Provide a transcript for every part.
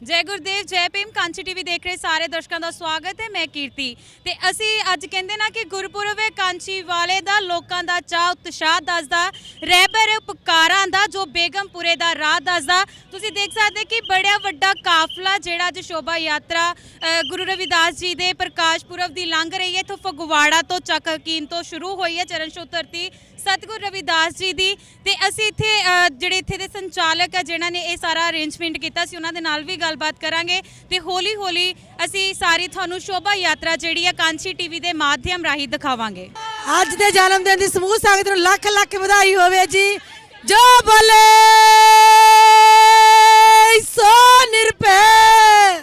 ਜੈ ਗੁਰਦੇਵ, ਜੈ ਭੀਮ, ਕਾਂਚੀ ਟੀਵੀ ਦੇਖ ਰਹੇ ਸਾਰੇ ਦਰਸ਼ਕਾਂ ਦਾ ਸਵਾਗਤ ਹੈ, ਮੈਂ ਕੀਰਤੀ। ਤੇ ਅਸੀਂ ਅੱਜ ਕਹਿੰਦੇ ਨਾ ਕਿ ਗੁਰਪੁਰਬ ਹੈ, ਕਾਂਚੀ ਵਾਲੇ ਦਾ, ਲੋਕਾਂ ਦਾ ਚਾਹ ਉਤਸ਼ਾਹ ਦੱਸਦਾ, ਰਹਿਬਰ ਉਪਕਾਰਾਂ ਦਾ, ਜੋ ਬੇਗਮਪੁਰੇ ਦਾ ਰਾਹ ਦੱਸਦਾ। ਤੁਸੀਂ ਦੇਖ ਸਕਦੇ ਕਿ ਬੜਾ ਵੱਡਾ ਕਾਫਲਾ ਜਿਹੜਾ ਅੱਜ ਸ਼ੋਭਾ ਯਾਤਰਾ ਗੁਰੂ ਰਵਿਦਾਸ ਜੀ ਦੇ ਪ੍ਰਕਾਸ਼ ਪੁਰਬ ਦੀ ਲੰਘ ਰਹੀ ਹੈ। ਇੱਥੋਂ ਫਗਵਾੜਾ ਤੋਂ ਚੱਕ ਤੋਂ ਸ਼ੁਰੂ ਹੋਈ ਹੈ, ਚਰਨ ਛੋਹ ਸਤਿਗੁਰ ਰਵਿਦਾਸ ਜੀ ਦੀ ਤੇ ਅਸੀਂ ਇੱਥੇ ਅ, ਜਿਹੜੇ ਇੱਥੇ ਦੇ ਸੰਚਾਲਕ ਆ ਜਿਨ੍ਹਾਂ ਨੇ ਇਹ ਸਾਰਾ ਅਰੇਂਜਮੈਂਟ ਕੀਤਾ ਸੀ ਉਹਨਾਂ ਦੇ ਨਾਲ ਵੀ ਗੱਲਬਾਤ ਕਰਾਂਗੇ ਤੇ ਹੌਲੀ ਹੌਲੀ ਅਸੀਂ ਸਾਰੀ ਤੁਹਾਨੂੰ ਸ਼ੋਭਾ ਯਾਤਰਾ ਜਿਹੜੀ ਆ ਕਾਂਚੀ ਟੀਵੀ ਦੇ ਮਾਧਿਅਮ ਰਾਹੀਂ ਦਿਖਾਵਾਂਗੇ। ਅੱਜ ਦੇ ਜਨਮ ਦਿਨ ਦੀ ਸਮੂਹ ਸੰਗਤ ਨੂੰ ਲੱਖ ਲੱਖ ਵਧਾਈ ਹੋਵੇ ਜੀ। ਜੋ ਬੋਲੇ ਸੋ ਨਿਰਭੈ।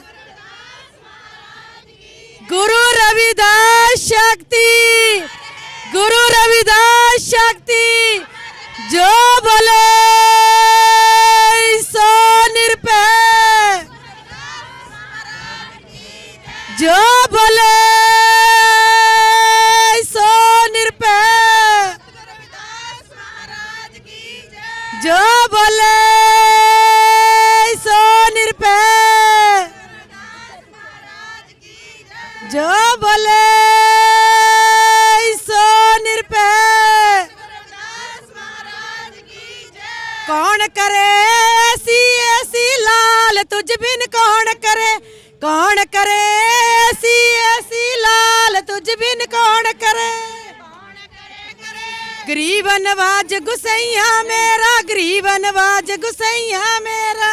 ਗੁਰੂ ਰਵਿਦਾਸ ਸ਼ਕਤੀ। ਗੁਰੂ ਰਵਿਦਾਸ ਸ਼ਕਤੀ ਜੋ ਬੋਲੇ ਸੋ ਨਿਰਪੈ ਜੋ ਨਵਾਜ ਗੁਸਈਆ ਮੇਰਾ।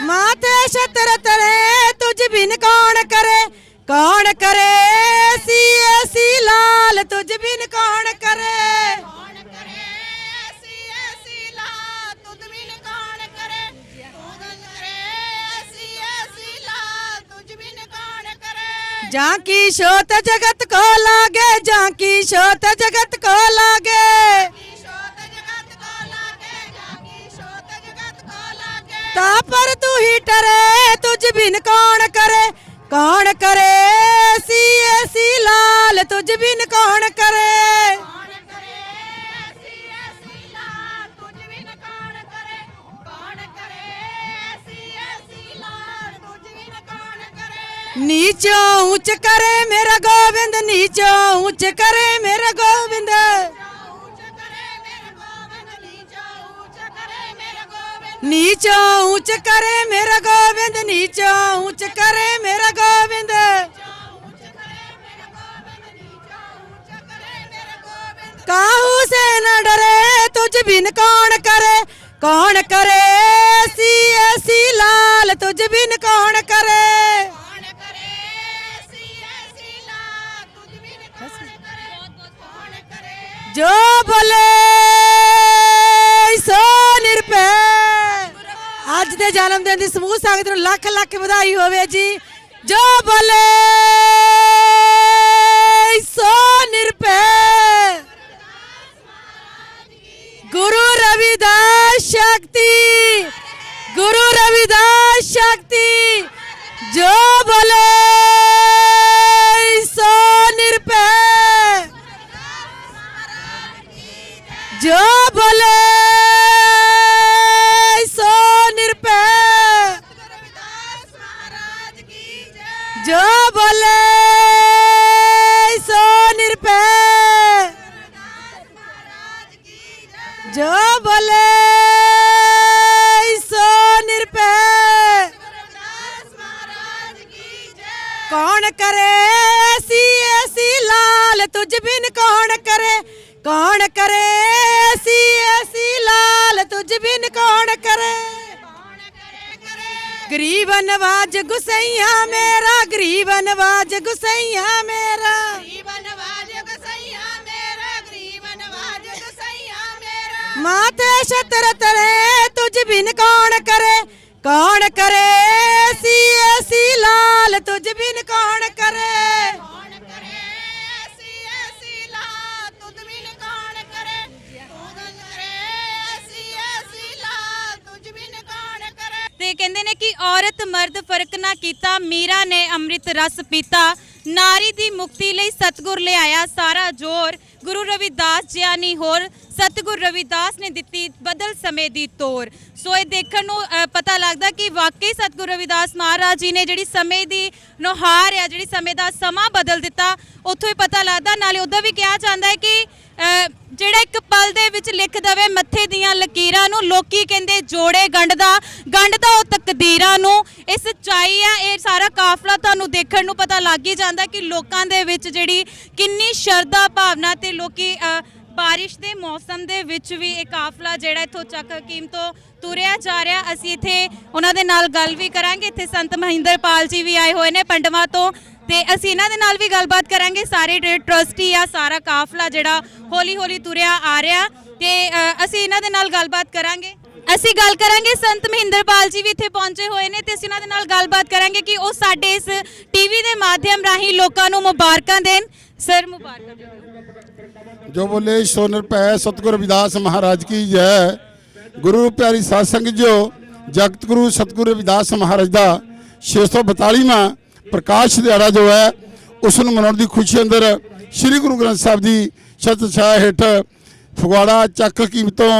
ਮਾਤੇ ਛਤਰ ਤਰੇ ਤੁਝ ਬਿਨ ਕੌਣ ਕਰੇ? ਕੌਣ ਕਰੇ? ਐਸੀ ਐਸੀ ਲਾਲ ਤੁਝ ਬਿਨ ਕੌਣ ਕਰੇ? ਜਾਂ ਕੀ ਸ਼ੋਤ ਜਗਤ ਕੋ ਲਾਗੇ ਜਾਂ ਕੀ ਸ਼ੋਤ ਜਗਤ ਕੋ ਲਾਗੇ ਤਾ ਪਰ ਤੂੰ ਹੀ ਟਰੇ, ਤੁਝ ਬਿਨ ਕੌਣ ਕਰੇ? ਕੌਣ ਕਰੇ? ਐਸੀ ਐਸੀ ਲਾਲ, ਤੁਝ ਬਿਨ ਕੌਣ ਕਰੇ ਨੀਚੋਂ ਉੱਚ ਕਰੇ ਮੇਰਾ ਗੋਬਿੰਦ, ਨੀਚੋਂ ਉੱਚ ਕਰੇ ਮੇਰਾ ਗੋਬਿੰਦ। ਨੀਚੋਂ ਉੱਚ ਕਰੇ ਮੇਰਾ ਗੋਬਿੰਦ, ਨੀਚੋਂ ਉੱਚ ਕਰੇ ਮੇਰਾ ਗੋਬਿੰਦ। ਕਾਹੂ ਸੇ ਨ ਡਰੇ, ਤੁਝ ਬਿਨ ਕੌਣ ਕਰੇ ਜੋ ਬੋਲੇ ਸੋ ਨਿਰਪੈ ਅੱਜ ਦੇ ਜਨਮ ਦਿਨ ਦੀ ਸਮੂਹ ਸੰਗਤ ਨੂੰ ਲੱਖ ਲੱਖ ਵਧਾਈ ਹੋਵੇ ਜੀ। ਜੋ ਬੋਲੇ ਜੋ ਬੋਲੇ ਸੋ ਨਿਰਭੈ ਕੌਣ ਕਰੇ ਐਸੀ ਐਸੀ ਲਾਲ ਤੁਝ ਬਿਨ ਕੌਣ ਕਰੇ ਕੌਣ ਕਰੇ ਐਸੀ ਐਸੀ ਲਾਲ ਤੁਝ ਬਿਨ ਕੌਣ ਕਰੇ ਗਰੀਬ ਨਵਾਜ ਗੁਸਈਆ ਮੇਰਾ ਗਰੀਬ ਨਵਾਜ ਗੁਸਈਆ ਮੇਰਾ ਮਾਤੇ ਛਤਰ ਤਰੇ ਤੁਝ ਬਿਨ ਕੌਣ ਕਰੇ? ਕੌਣ ਕਰੇ? ਐਸੀ ਐਸੀ ਲਾਲ ਤੁਝ ਬਿਨ ਕੌਣ ਕਰੇ? ਤੇ ਕਹਿੰਦੇ ਨੇ ਕਿ ਔਰਤ ਮਰਦ ਫ਼ਰਕ ਨਾ ਕੀਤਾ ਮੀਰਾ ਨੇ ਅੰਮ੍ਰਿਤ ਰਸ ਪੀਤਾ। ਨਾਰੀ ਦੀ ਮੁਕਤੀ ਲਈ ਸਤਗੁਰ ਲਿਆਇਆ ਸਾਰਾ ਜੋਰ। ਗੁਰੂ ਰਵਿਦਾਸ ਜਿਹਾ ਨਹੀਂ ਹੋਰ ਸਤਿਗੁਰ ਰਵਿਦਾਸ ਨੇ ਦਿੱਤੀ ਬਦਲ ਸਮੇਂ ਦੀ ਤੋਰ। ਸੋ ਇਹ ਦੇਖਣ ਨੂੰ ਅ, ਪਤਾ ਲੱਗਦਾ ਕਿ ਵਾਕਈ ਸਤਿਗੁਰੂ ਰਵਿਦਾਸ ਮਹਾਰਾਜ ਜੀ ਨੇ ਜਿਹੜੀ ਸਮੇਂ ਦੀ ਨੁਹਾਰ ਆ ਜਿਹੜੀ ਸਮੇਂ ਦਾ ਸਮਾਂ ਬਦਲ ਦਿੱਤਾ ਉੱਥੋਂ ਹੀ ਪਤਾ ਲੱਗਦਾ ਨਾਲੇ ਉਦੋਂ ਵੀ ਕਿਹਾ ਜਾਂਦਾ ਹੈ ਕਿ ਅ, ਜਿਹੜਾ ਇੱਕ ਪਲ ਦੇ ਵਿੱਚ ਲਿਖ ਦਵੇ ਮੱਥੇ ਦੀਆਂ ਲਕੀਰਾਂ ਨੂੰ ਲੋਕੀ ਕਹਿੰਦੇ ਜੋੜੇ ਗੰਢ ਦਾ ਗੰਢ ਦਾ ਉਹ ਤਕਦੀਰਾਂ ਨੂੰ ਇਹ ਸੱਚਾਈ ਆ ਇਹ ਸਾਰਾ ਕਾਫਲਾ ਤੁਹਾਨੂੰ ਦੇਖਣ ਨੂੰ ਪਤਾ ਲੱਗ ਹੀ ਜਾਂਦਾ ਕਿ ਲੋਕਾਂ ਦੇ ਵਿੱਚ ਜਿਹੜੀ ਕਿੰਨੀ ਸ਼ਰਧਾ ਭਾਵਨਾ ਤੇ ਲੋਕੀ ਅ, ਬਾਰਿਸ਼ ਦੇ ਮੌਸਮ ਦੇ ਵਿੱਚ ਵੀ ਇਹ ਕਾਫਲਾ ਜਿਹੜਾ ਇੱਥੋਂ ਚੱਕ ਹਕੀਮ ਤੋਂ ਤੁਰਿਆ ਜਾ ਰਿਹਾ। ਅਸੀਂ ਇੱਥੇ ਉਹਨਾਂ ਦੇ ਨਾਲ ਗੱਲ ਵੀ ਕਰਾਂਗੇ। ਇੱਥੇ ਸੰਤ ਮਹਿੰਦਰਪਾਲ ਜੀ ਵੀ ਆਏ ਹੋਏ ਨੇ ਪੰਡਵਾ ਤੋਂ ਤੇ ਅਸੀਂ ਇਹਨਾਂ ਦੇ ਨਾਲ ਵੀ ਗੱਲਬਾਤ ਕਰਾਂਗੇ। ਸਾਰੇ ਜਿਹੜੇ ਟਰਸਟੀ ਆ, ਸਾਰਾ ਕਾਫਲਾ ਜਿਹੜਾ ਹੌਲੀ ਹੌਲੀ ਤੁਰਿਆ ਆ ਰਿਹਾ ਤੇ ਅਸੀਂ ਇਹਨਾਂ ਦੇ ਨਾਲ ਗੱਲਬਾਤ ਕਰਾਂਗੇ। ਅਸੀਂ ਗੱਲ ਕਰਾਂਗੇ, ਸੰਤ ਮਹਿੰਦਰਪਾਲ ਜੀ ਵੀ ਇੱਥੇ ਪਹੁੰਚੇ ਹੋਏ ਨੇ ਤੇ ਅਸੀਂ ਉਹਨਾਂ ਦੇ ਨਾਲ ਗੱਲਬਾਤ ਕਰਾਂਗੇ ਕਿ ਉਹ ਸਾਡੇ ਇਸ ਟੀਵੀ ਦੇ ਮਾਧਿਅਮ ਰਾਹੀਂ ਲੋਕਾਂ ਨੂੰ ਮੁਬਾਰਕਾਂ ਦੇਣ। ਸਰ, ਮੁਬਾਰਕਾਂ ਦਿਓ। ਜੋ ਬੋਲੇ ਸੋ ਨਿਰਭੈ ਸਤਿਗੁਰ ਰਵਿਦਾਸ ਮਹਾਰਾਜ ਕੀ ਜੈ। ਗੁਰੂ ਪਿਆਰੀ ਸਾਧ ਸੰਗਤ ਜੋ ਜਗਤ ਗੁਰੂ ਸਤਿਗੁਰ ਰਵਿਦਾਸ ਮਹਾਰਾਜ ਦਾ 642ਵਾਂ ਪ੍ਰਕਾਸ਼ ਦਿਹਾੜਾ ਜੋ ਹੈ, ਉਸ ਨੂੰ ਮਨਾਉਣ ਦੀ ਖੁਸ਼ੀ ਅੰਦਰ ਸ੍ਰੀ ਗੁਰੂ ਗ੍ਰੰਥ ਸਾਹਿਬ ਦੀ ਛਤ ਛਾਇਆ ਹੇਠ ਫਗਵਾੜਾ ਚੱਕ ਕੀਮਤੋਂ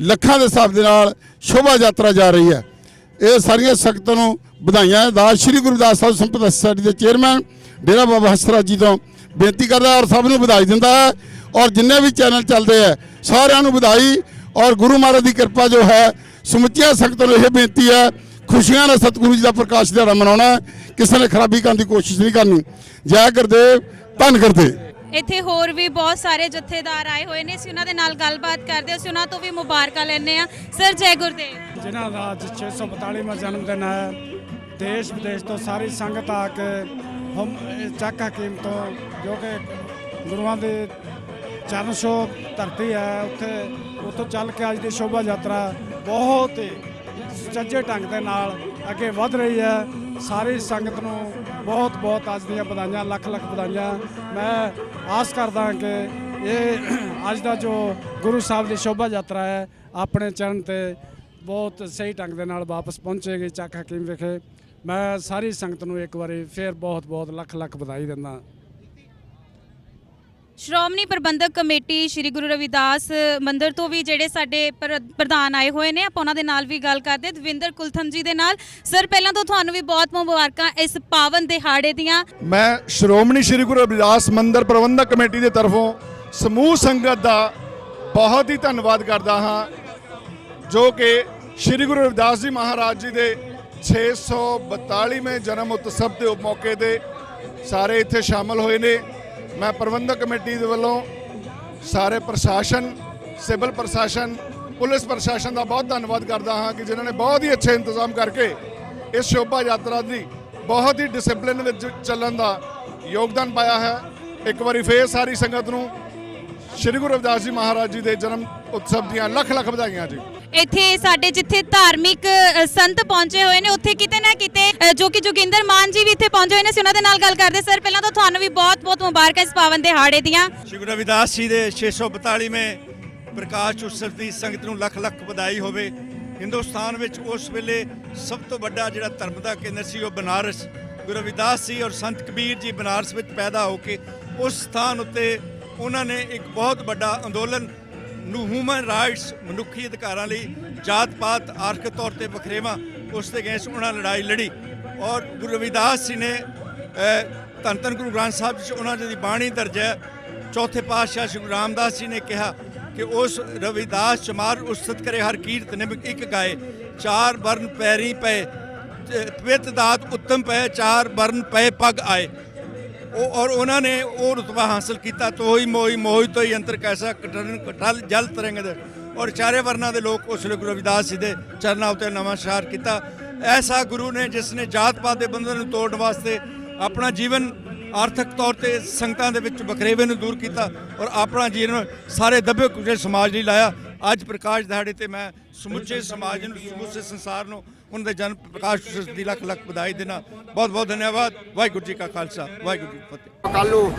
ਲੱਖਾਂ ਦੇ ਹਿਸਾਬ ਦੇ ਨਾਲ ਸ਼ੋਭਾ ਯਾਤਰਾ ਜਾ ਰਹੀ ਹੈ। ਇਹ ਸਾਰੀਆਂ ਸੰਗਤਾਂ ਨੂੰ ਵਧਾਈਆਂ ਦਾ ਸ੍ਰੀ ਗੁਰਦਾਸ ਸਾਹਿਬ ਸੰਪਦਾ ਸੋਸਾਇਟੀ ਦੇ ਚੇਅਰਮੈਨ ਡੇਰਾ ਬਾਬਾ ਹਸਰਾ ਜੀ ਤੋਂ ਬੇਨਤੀ ਕਰਦਾ ਔਰ ਸਭ ਨੂੰ ਵਧਾਈ ਦਿੰਦਾ ਹੈ। ਔਰ ਜਿੰਨੇ ਵੀ ਚੈਨਲ ਚੱਲਦੇ ਆ ਸਾਰਿਆਂ ਨੂੰ ਵਧਾਈ ਔਰ ਗੁਰੂ ਮਹਾਰਾਜ ਦੀ ਕਿਰਪਾ ਜੋ ਹੈ ਸਮੁੱਚੀਆਂ ਸੰਗਤਾਂ ਨੂੰ ਇਹ ਬੇਨਤੀ ਹੈ ਖੁਸ਼ੀਆਂ ਨਾਲ ਸਤਿਗੁਰੂ ਜੀ ਦਾ ਪ੍ਰਕਾਸ਼ ਦਿਹਾੜਾ ਮਨਾਉਣਾ। ਕਿਸੇ ਨੇ ਖਰਾਬੀ ਕਰਨ ਦੀ ਕੋਸ਼ਿਸ਼ ਨਹੀਂ ਕਰਨੀ। ਜੈ ਗੁਰਦੇਵ ਧੰਨ ਗੁਰਦੇਵ। ਇੱਥੇ ਹੋਰ ਵੀ ਬਹੁਤ ਸਾਰੇ ਜਥੇਦਾਰ ਆਏ ਹੋਏ ਨੇ ਅਸੀਂ ਉਹਨਾਂ ਦੇ ਨਾਲ ਗੱਲਬਾਤ ਕਰਦੇ ਹਾਂ। ਅਸੀਂ ਉਹਨਾਂ ਤੋਂ ਵੀ ਮੁਬਾਰਕਾਂ ਲੈਂਦੇ ਆ ਸਰ ਜੈ ਗੁਰਦੇਵ। ਜਿਨ੍ਹਾਂ ਦਾ ਅੱਜ 642ਵਾਂ ਜਨਮ ਦਿਨ ਹੈ ਦੇਸ਼ ਵਿਦੇਸ਼ ਤੋਂ ਸਾਰੀ ਸੰਗਤ ਆ ਕੇ ਹਮ ਚੱਕ ਹਕੀਮ ਤੋਂ ਜੋ ਕਿ ਗੁਰੂਆਂ ਦੇ ਚਰਨ ਛੋਹ ਧਰਤੀ ਹੈ, ਉੱਥੇ, ਉੱਥੋਂ ਚੱਲ ਕੇ ਅੱਜ ਦੀ ਸ਼ੋਭਾ ਯਾਤਰਾ ਬਹੁਤ ਹੀ ਸੁਚੱਜੇ ਢੰਗ ਦੇ ਨਾਲ ਅੱਗੇ ਵਧ ਰਹੀ ਹੈ। ਸਾਰੀ ਸੰਗਤ ਨੂੰ ਬਹੁਤ ਬਹੁਤ ਅੱਜ ਦੀਆਂ ਵਧਾਈਆਂ, ਲੱਖ ਲੱਖ ਵਧਾਈਆਂ। ਮੈਂ ਆਸ ਕਰਦਾ ਕਿ ਇਹ ਅੱਜ ਦਾ ਜੋ ਗੁਰੂ ਸਾਹਿਬ ਦੀ ਸ਼ੋਭਾ ਯਾਤਰਾ ਹੈ, ਆਪਣੇ ਚਰਨ ਤੇ ਬਹੁਤ ਸਹੀ ਢੰਗ ਦੇ ਨਾਲ ਵਾਪਸ ਪਹੁੰਚੇਗੀ। ਚੱਕ ਹਕੀਮ ਵਿਖੇ ਮੈਂ ਸਾਰੀ ਸੰਗਤ ਨੂੰ ਇੱਕ ਵਾਰੀ ਫੇਰ ਬਹੁਤ ਬਹੁਤ ਲੱਖ ਲੱਖ ਵਧਾਈ ਦਿੰਦਾ ਸ਼੍ਰੋਮਣੀ ਪ੍ਰਬੰਧਕ ਕਮੇਟੀ ਸ੍ਰੀ ਗੁਰੂ ਰਵਿਦਾਸ ਮੰਦਿਰ ਤੋਂ ਵੀ ਜਿਹੜੇ ਸਾਡੇ ਪ੍ਰ- ਪ੍ਰਧਾਨ ਆਏ ਹੋਏ ਨੇ, ਆਪਾਂ ਉਹਨਾਂ ਦੇ ਨਾਲ ਵੀ ਗੱਲ ਕਰਦੇ ਹਾਂ। ਦਵਿੰਦਰ ਕੁਲਥਮ ਜੀ ਦੇ ਨਾਲ। ਸਰ, ਪਹਿਲਾਂ ਤਾਂ ਤੁਹਾਨੂੰ ਵੀ ਬਹੁਤ ਮੁਬਾਰਕਾਂ ਇਸ ਪਾਵਨ ਦਿਹਾੜੇ ਦੀਆਂ। ਮੈਂ ਸ਼੍ਰੋਮਣੀ ਸ਼੍ਰੀ ਗੁਰੂ ਰਵਿਦਾਸ ਮੰਦਿਰ ਪ੍ਰਬੰਧਕ ਕਮੇਟੀ ਦੇ ਤਰਫੋਂ ਸਮੂਹ ਸੰਗਤ ਦਾ ਬਹੁਤ ਹੀ ਧੰਨਵਾਦ ਕਰਦਾ ਹਾਂ, ਜੋ ਕਿ ਸ਼੍ਰੀ ਗੁਰੂ ਰਵਿਦਾਸ ਜੀ ਮਹਾਰਾਜ ਜੀ ਦੇ 642ਵੇਂ ਜਨਮ ਉਤਸਵ ਦੇ ਮੌਕੇ ਤੇ ਸਾਰੇ ਇੱਥੇ ਸ਼ਾਮਲ ਹੋਏ ਨੇ। ਮੈਂ ਪ੍ਰਬੰਧਕ ਕਮੇਟੀ ਦੇ ਵੱਲੋਂ ਸਾਰੇ ਪ੍ਰਸ਼ਾਸਨ, ਸਿਵਲ ਪ੍ਰਸ਼ਾਸਨ, ਪੁਲਿਸ ਪ੍ਰਸ਼ਾਸਨ ਦਾ ਬਹੁਤ ਧੰਨਵਾਦ ਕਰਦਾ ਹਾਂ ਕਿ ਜਿਨ੍ਹਾਂ ਨੇ ਬਹੁਤ ਹੀ ਅੱਛੇ ਇੰਤਜ਼ਾਮ ਕਰਕੇ ਇਸ ਸ਼ੋਭਾ ਯਾਤਰਾ ਦੀ ਬਹੁਤ ਹੀ ਡਿਸਪਲਿਨ ਵਿੱਚ ਚੱਲਣ ਦਾ ਯੋਗਦਾਨ ਪਾਇਆ ਹੈ। ਇੱਕ ਵਾਰੀ ਫੇਰ ਸਾਰੀ ਸੰਗਤ ਨੂੰ ਸ਼੍ਰੀ ਗੁਰੂ ਰਵਿਦਾਸ ਜੀ ਮਹਾਰਾਜ ਜੀ ਦੇ ਜਨਮ ਉਤਸਵ ਦੀਆਂ ਲੱਖ ਲੱਖ ਵਧਾਈਆਂ ਜੀ। ਇੱਥੇ ਸਾਡੇ ਜਿੱਥੇ ਧਾਰਮਿਕ ਸੰਤ ਪਹੁੰਚੇ ਹੋਏ ਨੇ, ਉੱਥੇ ਕਿਤੇ ਨਾ ਕਿਤੇ ਜੋ ਕਿ ਜੋਗਿੰਦਰ ਮਾਨ ਜੀ ਵੀ ਇੱਥੇ ਪਹੁੰਚੇ ਹੋਏ ਨੇ, ਅਸੀਂ ਉਹਨਾਂ ਦੇ ਨਾਲ ਗੱਲ ਕਰਦੇ ਸਰ, ਪਹਿਲਾਂ ਤਾਂ ਤੁਹਾਨੂੰ ਵੀ ਬਹੁਤ ਬਹੁਤ ਮੁਬਾਰਕਾਂ ਇਸ ਪਾਵਨ ਦਿਹਾੜੇ ਦੀਆਂ। ਸ਼੍ਰੀ ਗੁਰੂ ਰਵਿਦਾਸ ਜੀ ਦੇ 642ਵੇਂ ਪ੍ਰਕਾਸ਼ ਉਤਸਵ ਦੀ ਸੰਗਤ ਨੂੰ ਲੱਖ ਲੱਖ ਵਧਾਈ ਹੋਵੇ। ਹਿੰਦੁਸਤਾਨ ਵਿੱਚ ਉਸ ਵੇਲੇ ਸਭ ਤੋਂ ਵੱਡਾ ਜਿਹੜਾ ਧਰਮ ਦਾ ਕੇਂਦਰ ਸੀ, ਉਹ ਬਨਾਰਸ। ਗੁਰੂ ਰਵਿਦਾਸ ਜੀ ਔਰ ਸੰਤ ਕਬੀਰ ਜੀ ਬਨਾਰਸ ਵਿੱਚ ਪੈਦਾ ਹੋ ਕੇ ਉਸ ਸਥਾਨ ਉੱਤੇ ਉਹਨਾਂ ਨੇ ਇੱਕ ਬਹੁਤ ਵੱਡਾ ਅੰਦੋਲਨ ਨੂੰ ਹਿਊਮਨ ਰਾਈਟਸ ਮਨੁੱਖੀ ਅਧਿਕਾਰਾਂ ਲਈ ਜਾਤ ਪਾਤ ਆਰਥਿਕ ਤੌਰ ਤੇ ਵਖਰੇਵਾਂ, ਉਸ ਦੇ ਅਗੇਂਸਟ ਉਹਨਾਂ ਲੜਾਈ ਲੜੀ। ਔਰ ਗੁਰੂ ਰਵਿਦਾਸ ਜੀ ਨੇ ਧੰਨ ਧੰਨ ਗੁਰੂ ਗ੍ਰੰਥ ਸਾਹਿਬ ਵਿੱਚ ਉਹਨਾਂ ਦੀ ਬਾਣੀ ਦਰਜ ਹੈ। ਚੌਥੇ ਪਾਤਸ਼ਾਹ ਸ਼੍ਰੀ ਗੁਰੂ ਰਾਮਦਾਸ ਜੀ ਨੇ ਕਿਹਾ ਕਿ ਉਸ ਰਵਿਦਾਸ ਚਮਾਰ ਉਸਤਤ ਕਰੇ, ਹਰ ਕੀਰਤ ਨੇ ਇੱਕ ਗਾਏ। ਚਾਰ ਵਰਨ ਪੈਰੀ ਪਏ ਤਵਿਤ ਦਾਤ ਉੱਤਮ ਪਏ, ਚਾਰ ਵਰਨ ਪਏ ਪਗ ਆਏ। ਉਹ ਔਰ ਉਹਨਾਂ ਨੇ ਉਹ ਰਤਬਾ ਹਾਸਲ ਕੀਤਾ ਤੋਈ ਮੋਈ ਮੋਈ ਤੋਈ ਅੰਤਰ ਕੈਸਾ ਕਟਨ ਕਟਲ ਜਲ ਤਰੰਗ ਦੇ। ਔਰ ਚਾਰੇ ਵਰਨਾ ਦੇ ਲੋਕ ਉਸ ਵੇਲੇ ਗੁਰੂ ਰਵਿਦਾਸ ਜੀ ਦੇ ਚਰਨਾਂ ਉੱਤੇ ਨਮਸਕਾਰ ਕੀਤਾ। ਐਸਾ ਗੁਰੂ ਨੇ ਜਿਸ ਨੇ ਜਾਤ ਪਾਤ ਦੇ ਬੰਧਨ ਨੂੰ ਤੋੜਨ ਵਾਸਤੇ ਆਪਣਾ ਜੀਵਨ ਆਰਥਿਕ ਤੌਰ ਤੇ ਸੰਗਤਾਂ ਦੇ ਵਿੱਚ ਵਖਰੇਵੇਂ ਨੂੰ ਦੂਰ ਕੀਤਾ ਔਰ ਆਪਣਾ ਜੀਵਨ ਸਾਰੇ ਦੱਬੇ ਕੁਚਲੇ ਸਮਾਜ ਲਈ ਲਾਇਆ। ਅੱਜ ਪ੍ਰਕਾਸ਼ ਦਿਹਾੜੇ ਤੇ ਮੈਂ ਸਮੁੱਚੇ ਸਮਾਜ ਨੂੰ, ਸਮੁੱਚੇ ਸੰਸਾਰ ਨੂੰ ਉਹਨਾਂ ਦੇ ਜਨਮ ਪ੍ਰਕਾਸ਼ ਦੀ ਲੱਖ ਲੱਖ ਵਧਾਈ ਦੇਣਾ ਬਹੁਤ ਬਹੁਤ ਧੰਨਵਾਦ, ਵਾਹਿਗੁਰੂ ਜੀ ਕਾ ਖਾਲਸਾ, ਵਾਹਿਗੁਰੂ ਜੀ ਫਤਿਹ। ਕੱਲ੍ਹ ਨੂੰ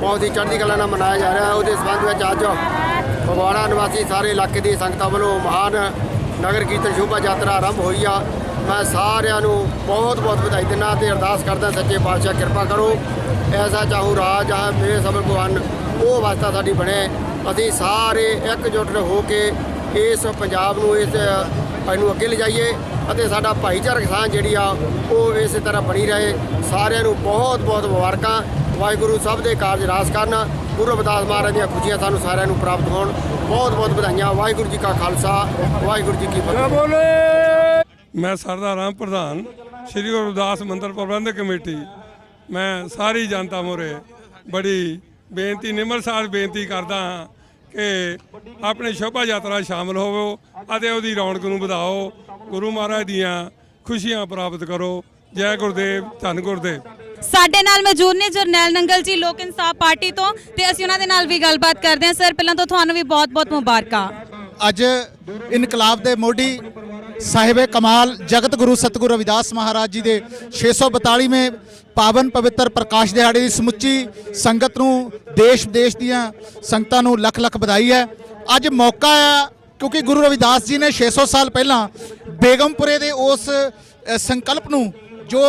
ਬਹੁਤ ਹੀ ਚੜ੍ਹਦੀ ਕਲਾ ਨਾਲ ਮਨਾਇਆ ਜਾ ਰਿਹਾ, ਉਹਦੇ ਸੰਬੰਧ ਵਿੱਚ ਅੱਜ ਫਗਵਾੜਾ ਨਿਵਾਸੀ ਸਾਰੇ ਇਲਾਕੇ ਦੀ ਸੰਗਤਾਂ ਵੱਲੋਂ ਮਹਾਨ ਨਗਰ ਕੀਰਤਨ ਸ਼ੋਭਾ ਯਾਤਰਾ ਆਰੰਭ ਹੋਈ ਆ। ਮੈਂ ਸਾਰਿਆਂ ਨੂੰ ਬਹੁਤ ਬਹੁਤ ਵਧਾਈ ਦਿੰਦਾ ਤੇ ਅਰਦਾਸ ਕਰਦਾ, ਸੱਚੇ ਪਾਤਸ਼ਾਹ ਕਿਰਪਾ ਕਰੋ। ਐਸਾ ਚਾਹੂ ਰਾਜ ਆ, ਮੇਰੇ ਸਬਰ ਭਗਵਾਨ, ਉਹ ਵਾਸਤਾ ਸਾਡੀ ਬਣੇ। ਅਸੀਂ ਸਾਰੇ ਇਕਜੁੱਟ ਹੋ ਕੇ ਇਸ ਪੰਜਾਬ ਨੂੰ, ਇਸ ਨੂੰ ਅੱਗੇ ਲਿਜਾਈਏ। ਅਤੇ ਸਾਡਾ ਭਾਈਚਾਰਕ ਸਾਂਝ ਜਿਹੜੀ ਆ, ਉਹ ਇਸੇ ਤਰ੍ਹਾਂ ਬਣੀ ਰਹੇ। ਸਾਰਿਆਂ ਨੂੰ ਬਹੁਤ ਬਹੁਤ ਮੁਬਾਰਕਾਂ। ਵਾਹਿਗੁਰੂ ਸਭ ਦੇ ਕਾਰਜ ਰਾਸ ਕਰਨ। ਗੁਰੂ ਰਵਿਦਾਸ ਮਹਾਰਾਜ ਦੀਆਂ ਖੁਸ਼ੀਆਂ ਸਾਨੂੰ ਸਾਰਿਆਂ ਨੂੰ ਪ੍ਰਾਪਤ ਹੋਣ। ਬਹੁਤ ਬਹੁਤ ਵਧਾਈਆਂ। ਵਾਹਿਗੁਰੂ ਜੀ ਕਾ ਖਾਲਸਾ। ਵਾਹਿਗੁਰੂ ਜੀ ਕੀ ਫਤਿਹ। ਮੈਂ ਸਰਦਾਰ ਰਾਮ ਪ੍ਰਧਾਨ, ਸ਼੍ਰੀ ਗੁਰੂ ਰਵਿਦਾਸ ਮੰਦਰ ਪ੍ਰਬੰਧਕ ਕਮੇਟੀ। ਮੈਂ ਸਾਰੀ ਜਨਤਾ ਮੋਰੇ ਬੜੀ ਬੇਨਤੀ, ਨਿਮਰ ਸਾਥ ਬੇਨਤੀ ਕਰਦਾ ਹਾਂ ਕਿ ਆਪਣੇ ਸ਼ੋਭਾ ਯਾਤਰਾ ਸ਼ਾਮਲ ਹੋਵੋ ਅਤੇ ਉਹਦੀ ਰੌਣਕ ਨੂੰ ਵਧਾਓ। ਗੁਰੂ ਮਹਾਰਾਜ ਦੀਆਂ ਖੁਸ਼ੀਆਂ ਪ੍ਰਾਪਤ ਕਰੋ। ਜੈ ਗੁਰਦੇਵ, ਧੰਨ ਗੁਰਦੇਵ। ਸਾਡੇ ਨਾਲ ਮੌਜੂਦ ਨੇ ਜਰਨੈਲ ਨੰਗਲ ਜੀ ਲੋਕ ਇਨਸਾਫ ਪਾਰਟੀ ਤੋਂ ਤੇ ਅਸੀਂ ਉਹਨਾਂ ਦੇ ਨਾਲ ਵੀ ਗੱਲਬਾਤ ਕਰਦੇ ਹਾਂ। ਸਰ, ਪਹਿਲਾਂ ਤਾਂ ਤੁਹਾਨੂੰ ਵੀ ਬਹੁਤ-ਬਹੁਤ ਮੁਬਾਰਕਾਂ। ਅੱਜ ਇਨਕਲਾਬ ਦੇ ਮੋਢੀ ਸਾਹਿਬੇ ਕਮਾਲ ਜਗਤ ਗੁਰੂ ਸਤਿਗੁਰੂ ਰਵਿਦਾਸ ਮਹਾਰਾਜ ਜੀ ਦੇ 642ਵੇਂ ਪਾਵਨ ਪਵਿੱਤਰ ਪ੍ਰਕਾਸ਼ ਦਿਹਾੜੇ ਦੀ ਸਮੁੱਚੀ ਸੰਗਤ ਨੂੰ ਦੇਸ਼ ਵਿਦੇਸ਼ ਦੀਆਂ ਸੰਗਤਾਂ ਨੂੰ ਲੱਖ ਲੱਖ ਵਧਾਈ ਹੈ। ਅੱਜ ਮੌਕਾ ਆ, ਕਿਉਂਕਿ ਗੁਰੂ ਰਵਿਦਾਸ ਜੀ ਨੇ 600 ਸਾਲ ਪਹਿਲਾਂ ਬੇਗਮਪੁਰੇ ਦੇ ਉਸ ਸੰਕਲਪ ਨੂੰ ਜੋ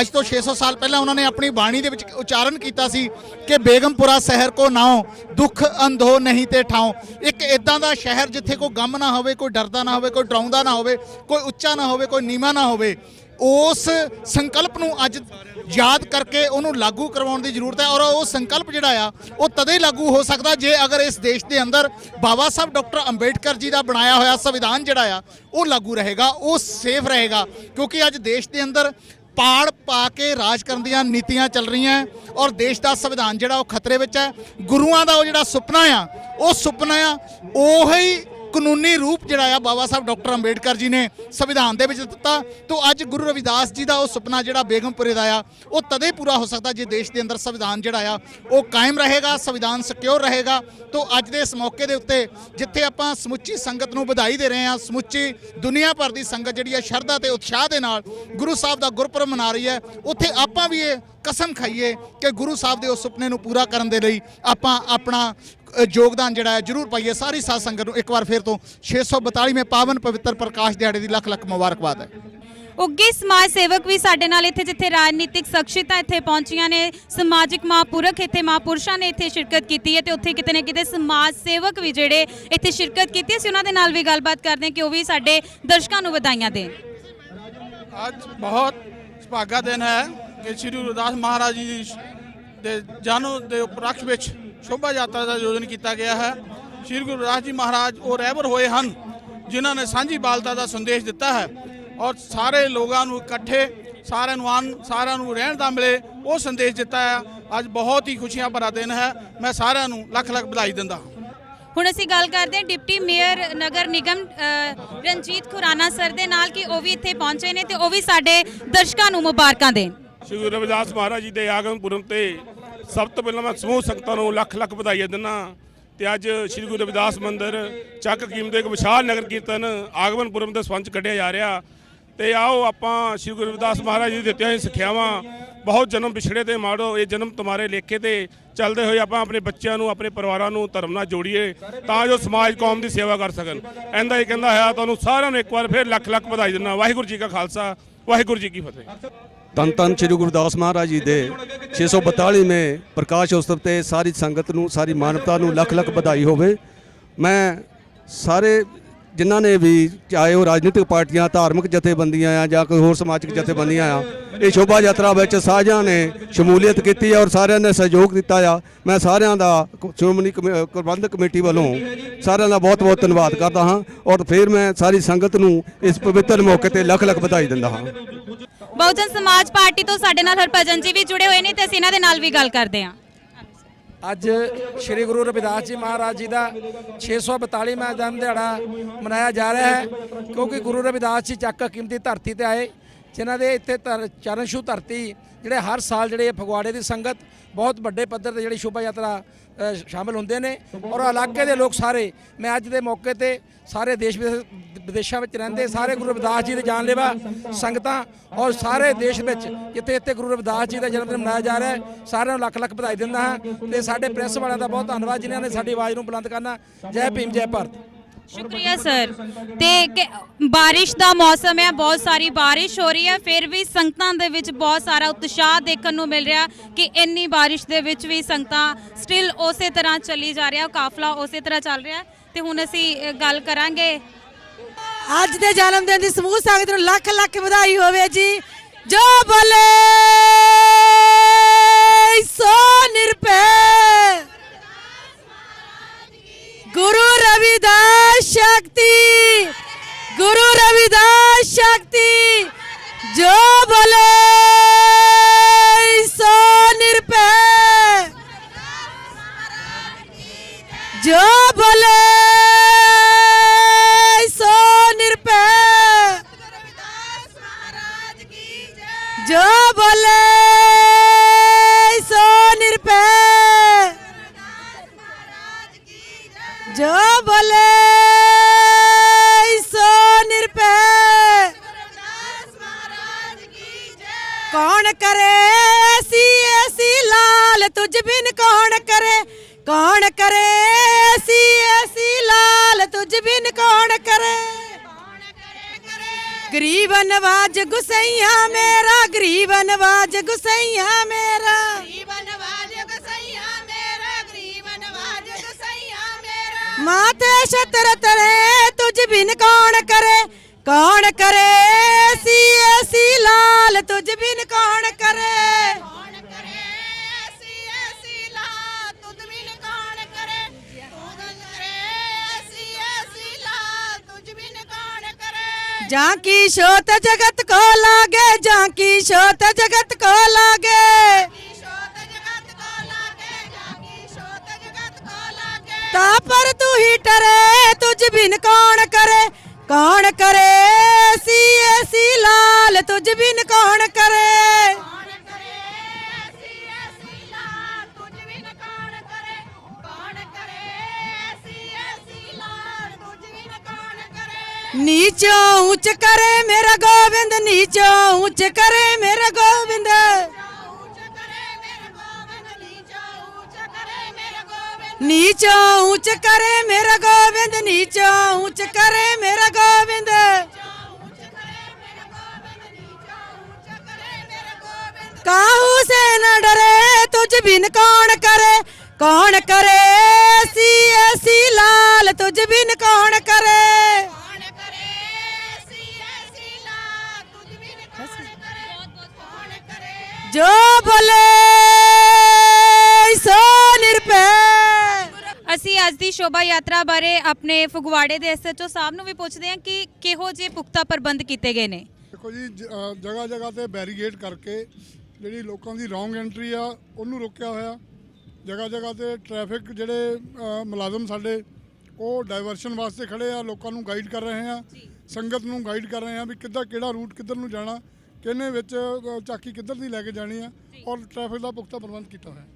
ਅੱਜ ਤੋਂ 600 ਸਾਲ ਪਹਿਲਾਂ ਉਹਨਾਂ ਨੇ ਆਪਣੀ ਬਾਣੀ ਦੇ ਵਿੱਚ ਉਚਾਰਨ ਕੀਤਾ ਸੀ ਕਿ ਬੇਗਮਪੁਰਾ ਸ਼ਹਿਰ ਕੋ ਨਾਉ, ਦੁੱਖ ਅੰਧੋ ਨਹੀਂ ਤੇ ਠਾਉ। ਇੱਕ ਇਦਾਂ ਦਾ ਸ਼ਹਿਰ ਜਿੱਥੇ ਕੋਈ ਗਮ ਨਾ ਹੋਵੇ, ਕੋਈ ਡਰਦਾ ਨਾ ਹੋਵੇ, ਕੋਈ ਡਰਾਉਂਦਾ ਨਾ ਹੋਵੇ, ਕੋਈ ਉੱਚਾ ਨਾ ਹੋਵੇ, ਕੋਈ ਨੀਵਾਂ ਨਾ ਹੋਵੇ, ਉਸ ਸੰਕਲਪ ਨੂੰ ਅੱਜ ਯਾਦ ਕਰਕੇ ਉਹਨੂੰ ਲਾਗੂ ਕਰਵਾਉਣ ਦੀ ਜ਼ਰੂਰਤ ਹੈ ਔਰ ਉਹ ਸੰਕਲਪ ਜਿਹੜਾ ਆ, ਉਹ ਤਦੇ ਲਾਗੂ ਹੋ ਸਕਦਾ ਜੇ ਅਗਰ ਇਸ ਦੇਸ਼ ਦੇ ਅੰਦਰ ਬਾਬਾ ਸਾਹਿਬ ਡਾਕਟਰ ਅੰਬੇਡਕਰ ਜੀ ਦਾ ਬਣਾਇਆ ਹੋਇਆ ਸੰਵਿਧਾਨ ਜਿਹੜਾ ਆ, ਉਹ ਲਾਗੂ ਰਹੇਗਾ, ਉਹ ਸੇਫ ਰਹੇਗਾ, ਕਿਉਂਕਿ ਅੱਜ ਦੇਸ਼ ਦੇ ਅੰਦਰ ਪਾੜ ਪਾ ਕੇ ਰਾਜ ਕਰਨ ਦੀਆਂ ਨੀਤੀਆਂ ਚੱਲ ਰਹੀਆਂ ਔਰ ਦੇਸ਼ ਦਾ ਸੰਵਿਧਾਨ ਜਿਹੜਾ ਉਹ ਖਤਰੇ ਵਿੱਚ ਹੈ, ਗੁਰੂਆਂ ਦਾ ਉਹ ਜਿਹੜਾ ਸੁਪਨਾ ਆ, ਉਹ ਸੁਪਨਾ ਆ, ਉਹੀ ਕਾਨੂੰਨੀ ਰੂਪ ਜਿਹੜਾ ਆ ਬਾਬਾ ਸਾਹਿਬ ਡਾਕਟਰ ਅੰਬੇਡਕਰ ਜੀ ਨੇ ਸੰਵਿਧਾਨ ਦੇ ਵਿੱਚ ਦਿੱਤਾ। ਤੋਂ ਅੱਜ ਗੁਰੂ ਰਵਿਦਾਸ ਜੀ ਦਾ ਉਹ ਸੁਪਨਾ ਜਿਹੜਾ ਬੇਗਮਪੁਰੇ ਦਾ ਆ, ਉਹ ਤਦੇ ਪੂਰਾ ਹੋ ਸਕਦਾ ਜੇ ਦੇਸ਼ ਦੇ ਅੰਦਰ ਸੰਵਿਧਾਨ ਜਿਹੜਾ ਆ, ਉਹ ਕਾਇਮ ਰਹੇਗਾ, ਸੰਵਿਧਾਨ ਸਿਕਿਉਰ ਰਹੇਗਾ। ਤੋਂ ਅੱਜ ਦੇ ਇਸ ਮੌਕੇ ਦੇ ਉੱਤੇ ਜਿੱਥੇ ਆਪਾਂ ਸਮੁੱਚੀ ਸੰਗਤ ਨੂੰ ਵਧਾਈ ਦੇ ਰਹੇ ਹਾਂ, ਸਮੁੱਚੀ ਦੁਨੀਆ ਭਰ ਦੀ ਸੰਗਤ ਜਿਹੜੀ ਆ ਸ਼ਰਧਾ ਤੇ ਉਤਸ਼ਾਹ ਦੇ ਨਾਲ ਗੁਰੂ ਸਾਹਿਬ ਦਾ ਗੁਰਪੁਰਬ ਮਨਾ ਰਹੀ ਹੈ, ਉੱਥੇ ਆਪਾਂ ਵੀ ਇਹ ਕਸਮ ਖਾਈਏ ਕਿ ਗੁਰੂ ਸਾਹਿਬ ਦੇ ਉਸ ਸੁਪਨੇ ਨੂੰ ਪੂਰਾ ਕਰਨ ਦੇ ਲਈ ਆਪਾਂ ਆਪਣਾ ਯੋਗਦਾਨ ਜਿਹੜਾ ਹੈ ਜਰੂਰ ਪਾਈਏ। ਸਾਰੀ ਸਾਧ ਸੰਗਤ ਨੂੰ ਇੱਕ ਵਾਰ ਫਿਰ ਤੋਂ 642ਵੇਂ ਪਾਵਨ ਪਵਿੱਤਰ ਪ੍ਰਕਾਸ਼ ਦਿਹਾੜੇ ਦੀ ਲੱਖ ਲੱਖ ਮੁਬਾਰਕਬਾਦ ਹੈ। ਉੱਗੇ ਸਮਾਜ ਸੇਵਕ ਵੀ ਸਾਡੇ ਨਾਲ ਇੱਥੇ ਜਿੱਥੇ ਰਾਜਨੀਤਿਕ ਸ਼ਖਸੀਅਤਾਂ ਇੱਥੇ ਪਹੁੰਚੀਆਂ ਨੇ ਸਮਾਜਿਕ ਮਹਾਂਪੁਰਖ ਇੱਥੇ ਮਹਾਂਪੁਰਸ਼ਾਂ ਨੇ ਇੱਥੇ ਸ਼ਿਰਕਤ ਕੀਤੀ ਹੈ ਤੇ ਉੱਥੇ ਕਿਤੇ ਨਾ ਕਿਤੇ ਸਮਾਜ ਸੇਵਕ ਵੀ ਜਿਹੜੇ ਇੱਥੇ ਸ਼ਿਰਕਤ ਕੀਤੀ ਅਸੀਂ ਉਹਨਾਂ ਦੇ ਨਾਲ ਵੀ ਗੱਲਬਾਤ ਕਰਦੇ ਹਾਂ ਕਿ ਉਹ ਵੀ ਸਾਡੇ ਦਰਸ਼ਕਾਂ ਨੂੰ ਵਧਾਈਆਂ ਦੇਣ। ਅੱਜ ਬਹੁਤ ਸੁਭਾਗਾ ਦਿਨ ਹੈ। ਕਿ ਸ੍ਰੀ ਗੁਰੂ ਮਹਾਰਾਜ ਜੀ ਦੇ ਜਨਮ ਦੇ ਉਪਲਕਸ਼ ਵਿੱਚ ਸ਼ੋਭਾ ਯਾਤਰਾ ਦਾ ਆਯੋਜਨ ਕੀਤਾ ਗਿਆ ਹੈ। ਸ੍ਰੀ ਗੁਰੂ ਰਵਿਦਾਸ ਜੀ ਮਹਾਰਾਜ ਉਹ ਰਹਿਬਰ ਹੋਏ ਹਨ, ਜਿਨ੍ਹਾਂ ਨੇ ਸਾਂਝੀ ਬਾਲਤਾ ਦਾ ਸੰਦੇਸ਼ ਦਿੱਤਾ ਹੈ ਔਰ ਸਾਰੇ ਲੋਕਾਂ ਨੂੰ ਇਕੱਠੇ ਸਾਰਿਆਂ ਨੂੰ ਆਨ, ਸਾਰਿਆਂ ਨੂੰ ਰਹਿਣ ਦਾ ਮਿਲੇ, ਉਹ ਸੰਦੇਸ਼ ਦਿੱਤਾ ਹੈ। ਅੱਜ ਬਹੁਤ ਹੀ ਖੁਸ਼ੀਆਂ ਭਰਾ ਦਿਨ ਹੈ। ਮੈਂ ਸਾਰਿਆਂ ਨੂੰ ਲੱਖ ਲੱਖ ਵਧਾਈ ਦਿੰਦਾ ਹਾਂ। ਹੁਣ ਅਸੀਂ ਗੱਲ ਕਰਦੇ ਹਾਂ deputy mayor Nagar Nigam Ranjit Khurana sir ਦੇ ਨਾਲ ਕਿ ਉਹ ਵੀ ਇੱਥੇ ਪਹੁੰਚੇ ਨੇ ਤੇ ਉਹ ਵੀ ਸਾਡੇ ਦਰਸ਼ਕਾਂ ਨੂੰ ਮੁਬਾਰਕਾਂ ਦੇਣ। ਸ਼੍ਰੀ ਗੁਰੂ ਰਵਿਦਾਸ ਮਹਾਰਾਜ ਜੀ ਦੇ ਆਗਮਨ ਪੁਰਬ ਤੇ ਸਭ ਤੋਂ ਪਹਿਲਾਂ ਮੈਂ ਸਮੂਹ ਸੰਗਤਾਂ ਨੂੰ ਲੱਖ ਲੱਖ ਵਧਾਈਆਂ ਦਿੰਦਾ ਤੇ ਅੱਜ ਸ਼੍ਰੀ ਗੁਰੂ ਰਵਿਦਾਸ ਮੰਦਿਰ ਚੱਕ ਕੀਮਤ ਇੱਕ ਵਿਸ਼ਾਲ ਨਗਰ ਕੀਰਤਨ ਆਗਮਨ ਪੁਰਬ ਦੇ ਸੰਬੰਧ ਕੱਢਿਆ ਜਾ ਰਿਹਾ। ਤੇ ਆਓ ਆਪਾਂ ਸ਼੍ਰੀ ਗੁਰੂ ਰਵਿਦਾਸ ਮਹਾਰਾਜ ਜੀ ਦੀ ਦਿੱਤੀਆਂ ਹੋਈਆਂ ਸਿੱਖਿਆਵਾਂ, ਬਹੁਤ ਜਨਮ ਵਿਛੜੇ ਤੇ ਮਾੜੋ, ਇਹ ਜਨਮ ਤੁਹਾਰੇ ਲੇਖੇ ਤੇ ਚੱਲਦੇ ਹੋਏ ਆਪਾਂ ਆਪਣੇ ਬੱਚਿਆਂ ਨੂੰ, ਆਪਣੇ ਪਰਿਵਾਰਾਂ ਨੂੰ ਧਰਮ ਨਾਲ ਜੋੜੀਏ ਤਾਂ ਜੋ ਸਮਾਜ, ਕੌਮ ਦੀ ਸੇਵਾ ਕਰ ਸਕਣ। ਇਹਦਾ ਹੀ ਕਹਿੰਦਾ ਹੈ ਤੁਹਾਨੂੰ ਸਾਰਿਆਂ ਨੂੰ ਇੱਕ ਵਾਰ ਫਿਰ ਲੱਖ ਲੱਖ ਵਧਾਈ ਦਿੰਦਾ ਵਾਹਿਗੁਰੂ ਜੀ ਕਾ ਖਾਲਸਾ, ਵਾਹਿਗੁਰੂ ਜੀ ਕੀ ਫਤਿਹ। ਧੰਨ ਧੰਨ ਸ੍ਰੀ ਗੁਰਦਾਸ ਮਹਾਰਾਜ ਜੀ ਦੇ 642ਵੇਂ ਪ੍ਰਕਾਸ਼ ਉਤਸਵ ਤੇ ਸਾਰੀ ਸੰਗਤ ਨੂੰ, ਸਾਰੀ ਮਾਨਵਤਾ ਨੂੰ ਲੱਖ ਲੱਖ ਵਧਾਈ ਹੋਵੇ। ਮੈਂ ਸਾਰੇ ਜਿਨ੍ਹਾਂ ਨੇ ਵੀ ਚਾਹੇ ਉਹ ਰਾਜਨੀਤਿਕ ਪਾਰਟੀਆਂ, ਧਾਰਮਿਕ ਜਥੇਬੰਦੀਆਂ ਆ ਜਾਂ ਕੋਈ ਹੋਰ ਸਮਾਜਿਕ ਜਥੇਬੰਦੀਆਂ ਆ, ਇਹ ਸ਼ੋਭਾ ਯਾਤਰਾ ਵਿੱਚ ਸਾਰਿਆਂ ਨੇ ਸ਼ਮੂਲੀਅਤ ਕੀਤੀ ਹੈ ਔਰ ਸਾਰਿਆਂ ਨੇ ਸਹਿਯੋਗ ਦਿੱਤਾ ਆ। ਮੈਂ ਸਾਰਿਆਂ ਦਾ ਸ਼੍ਰੋਮਣੀ ਕਮੇ- ਪ੍ਰਬੰਧਕ ਕਮੇਟੀ ਵੱਲੋਂ ਸਾਰਿਆਂ ਦਾ ਬਹੁਤ ਬਹੁਤ ਧੰਨਵਾਦ ਕਰਦਾ ਹਾਂ ਔਰ ਫਿਰ ਮੈਂ ਸਾਰੀ ਸੰਗਤ ਨੂੰ ਇਸ ਪਵਿੱਤਰ ਮੌਕੇ ਤੇ ਲੱਖ ਲੱਖ ਵਧਾਈ ਦਿੰਦਾ ਹਾਂ। ਬਹੁਜਨ ਸਮਾਜ ਪਾਰਟੀ ਤੋਂ ਸਾਡੇ ਨਾਲ ਹਰਭਜਨ ਜੀ ਵੀ ਜੁੜੇ ਹੋਏ ਨੇ ਤੇ ਅਸੀਂ ਇਹਨਾਂ ਦੇ ਨਾਲ ਵੀ ਗੱਲ ਕਰਦੇ ਹਾਂ। ਅੱਜ ਸ੍ਰੀ ਗੁਰੂ ਰਵਿਦਾਸ ਜੀ ਮਹਾਰਾਜ ਜੀ ਦਾ 642ਵਾਂ ਜਨਮ ਦਿਹਾੜਾ ਮਨਾਇਆ ਜਾ ਰਿਹਾ ਹੈ, ਕਿਉਂਕਿ ਗੁਰੂ ਰਵਿਦਾਸ ਜੀ ਚੱਕ ਕੀਮਤੀ ਧਰਤੀ ਤੇ ਆਏ। ਜਿਨ੍ਹਾਂ ਦੇ ਇੱਥੇ ਧਰ- ਚਰਨ ਛੂਹ ਧਰਤੀ ਜਿਹੜੇ ਹਰ ਸਾਲ ਜਿਹੜੇ ਫਗਵਾੜੇ ਦੀ ਸੰਗਤ ਬਹੁਤ ਵੱਡੇ ਪੱਧਰ ਤੇ ਜਿਹੜੀ ਸ਼ੋਭਾ ਯਾਤਰਾ ਅ, ਸ਼ਾਮਿਲ ਹੁੰਦੇ ਨੇ। ਔਰ ਇਲਾਕੇ ਦੇ ਲੋਕ ਸਾਰੇ ਮੈਂ ਅੱਜ ਦੇ ਮੌਕੇ ਤੇ ਸਾਰੇ ਦੇਸ਼ ਵਿਦੇਸ਼- ਵਿਦੇਸ਼ਾਂ ਵਿੱਚ ਰਹਿੰਦੇ ਸਾਰੇ ਗੁਰੂ ਰਵਿਦਾਸ ਜੀ ਦੇ ਜਾਨਲੇਵਾ ਸੰਗਤਾਂ ਔਰ ਸਾਰੇ ਦੇਸ਼ ਵਿੱਚ ਜਿੱਥੇ ਇੱਥੇ ਗੁਰੂ ਰਵਿਦਾਸ ਜੀ ਦਾ ਜਨਮ ਦਿਨ ਮਨਾਇਆ ਜਾ ਰਿਹਾ ਹੈ ਸਾਰਿਆਂ ਨੂੰ ਲੱਖ ਲੱਖ ਵਧਾਈ ਦਿੰਦਾ ਹਾਂ ਤੇ ਸਾਡੇ ਪ੍ਰੈਸ ਵਾਲਿਆਂ ਦਾ ਬਹੁਤ ਧੰਨਵਾਦ ਜਿਨ੍ਹਾਂ ਨੇ ਸਾਡੀ ਆਵਾਜ਼ ਨੂੰ ਬੁਲੰਦ ਕਰਨਾ। ਜੈ ਭੀਮ ਜੈ ਭਾਰਤ। ਸ਼ੁਕਰੀਆ, ਸਰ। ਤੇ ਬਾਰਿਸ਼ ਦਾ ਮੌਸਮ ਹੈ, ਬਹੁਤ ਸਾਰੀ ਬਾਰਿਸ਼ ਹੋ ਰਹੀ ਹੈ, ਫਿਰ ਵੀ ਸੰਗਤਾਂ ਦੇ ਵਿੱਚ ਬਹੁਤ ਸਾਰਾ ਉਤਸ਼ਾਹ ਦੇਖਣ ਨੂੰ ਮਿਲ ਰਿਹਾ ਕਿ ਇੰਨੀ ਬਾਰਿਸ਼ ਦੇ ਵਿੱਚ ਵੀ ਸੰਗਤਾਂ ਸਟਿਲ ਉਸੇ ਤਰ੍ਹਾਂ ਚੱਲੀ ਜਾ ਰਿਹਾ, ਕਾਫਲਾ ਉਸੇ ਤਰ੍ਹਾਂ ਚੱਲ ਰਿਹਾ। ਤੇ ਹੁਣ ਅਸੀਂ ਗੱਲ ਕਰਾਂਗੇ। ਅੱਜ ਦੇ ਜਨਮ ਦਿਨ ਦੀ ਸਮੂਹ ਸੰਗਤ ਨੂੰ ਲੱਖ ਲੱਖ ਵਧਾਈ ਹੋਵੇ ਜੀ। ਜੋ ਬੋਲੇ, ਸੋ ਨਿਰਭੈ। ਗੁਰੂ ਰਵਿਦਾਸ ਸ਼ਕਤੀ ਗੁਰੂ ਰਵਿਦਾਸ ਸ਼ਕਤੀ ਜੋ ਤੁਝ ਬਿਨ ਕੌਣ ਕਰੇ ਕੌਣ ਕਰੇ? ਐਸੀ ਐਸੀ ਲਾਲ ਤੁਝ ਬਿਨ ਕੌਣ ਕਰੇ? ਗਰੀਬ ਨਵਾਜ ਗੁਸਈਆ ਮੇਰਾ, ਗਰੀਬ ਨਵਾਜ ਗੁਸਈਆ ਮੇਰਾ। ਮਾਤੇ ਛਤਰ ਤਰੇ ਤੁਝ ਬਿਨ ਕੌਣ ਕਰੇ ਕੌਣ ਕਰੇ? ਐਸੀ ਐਸੀ ਲਾਲ ਤੁਝ ਬਿਨ ਕੌਣ ਕਰੇ? ਜਾਂ ਕੀ ਸ਼ੋਤ ਜਗਤ ਕੋ ਲਾਗੇ ਜਾਂ ਕੀ ਸ਼ੋਤ ਜਗਤ ਕੋ ਲਾਗੇ ਤਾ ਪਰ ਤੂੰ ਹੀ ਟਰੇ, ਤੁਝ ਬਿਨ ਕੌਣ ਕਰੇ? ਕੌਣ ਕਰੇ? ਐਸੀ ਐਸੀ ਲਾਲ, ਤੁਝ ਬਿਨ ਕੌਣ ਕਰੇ ਨੀਚੋਂ ਉੱਚ ਕਰੇ ਮੇਰਾ ਗੋਬਿੰਦ, ਨੀਚੋਂ ਉੱਚ ਕਰੇ ਮੇਰਾ ਗੋਬਿੰਦ। ਨੀਚੋਂ ਉੱਚ ਕਰੇ ਮੇਰਾ ਗੋਬਿੰਦ, ਨੀਚੋਂ ਉੱਚ ਕਰੇ ਮੇਰਾ ਗੋਬਿੰਦ। ਕਾਹੂ न ਡਰੇ, ਤੁਝ ਬਿਨ ਕੌਣ ਕਰੇ? ਕੌਣ ਕਰੇ? ਐਸੀ ਐਸੀ ਲਾਲ, ਤੁਝ ਬਿਨ ਕੌਣ ਕਰੇ? ਜੋ ਬੋਲੇ ਸੋ ਨਿਰਭੈ। ਅਸੀਂ ਅੱਜ ਦੀ ਸ਼ੋਭਾ ਯਾਤਰਾ ਬਾਰੇ ਆਪਣੇ ਫਗਵਾੜੇ ਦੇ ਐਸਐਚਓ ਸਾਹਿਬ ਨੂੰ ਵੀ ਪੁੱਛਦੇ ਹਾਂ ਕਿ ਕਿਹੋ ਜਿਹੇ ਪੁਖਤਾ ਪ੍ਰਬੰਧ ਕੀਤੇ ਗਏ ਨੇ। ਦੇਖੋ ਜੀ ਜਗ੍ਹਾ ਜਗ੍ਹਾ ਤੇ ਬੈਰੀਗੇਡ ਕਰਕੇ ਜਿਹੜੀ ਲੋਕਾਂ ਦੀ ਰੋਂਗ ਐਂਟਰੀ ਆ ਉਹਨੂੰ ਰੋਕਿਆ ਹੋਇਆ। ਜਗ੍ਹਾ ਜਗ੍ਹਾ ਤੇ ਟ੍ਰੈਫਿਕ ਜਿਹੜੇ ਮੁਲਾਜ਼ਮ ਸਾਡੇ ਉਹ ਡਾਇਵਰਸ਼ਨ ਵਾਸਤੇ ਖੜੇ ਆ ਲੋਕਾਂ ਨੂੰ ਗਾਈਡ ਕਰ ਰਹੇ ਆ। ਸੰਗਤ ਨੂੰ ਗਾਈਡ ਕਰ ਰਹੇ ਆ ਵੀ ਕਿੱਦਾਂ ਕਿਹੜਾ ਰੂਟ ਕਿੱਧਰ ਨੂੰ ਜਾਣਾ। ਕਿਹਨੇ ਵਿੱਚ ਅ, ਚਾਕੀ ਕਿੱਧਰ ਦੀ ਲੈ ਕੇ ਜਾਣੀ ਆ? ਔਰ ਟ੍ਰੈਫਿਕ ਦਾ ਪੁਖਤਾ ਪ੍ਰਬੰਧ ਕੀਤਾ ਹੋਇਆ।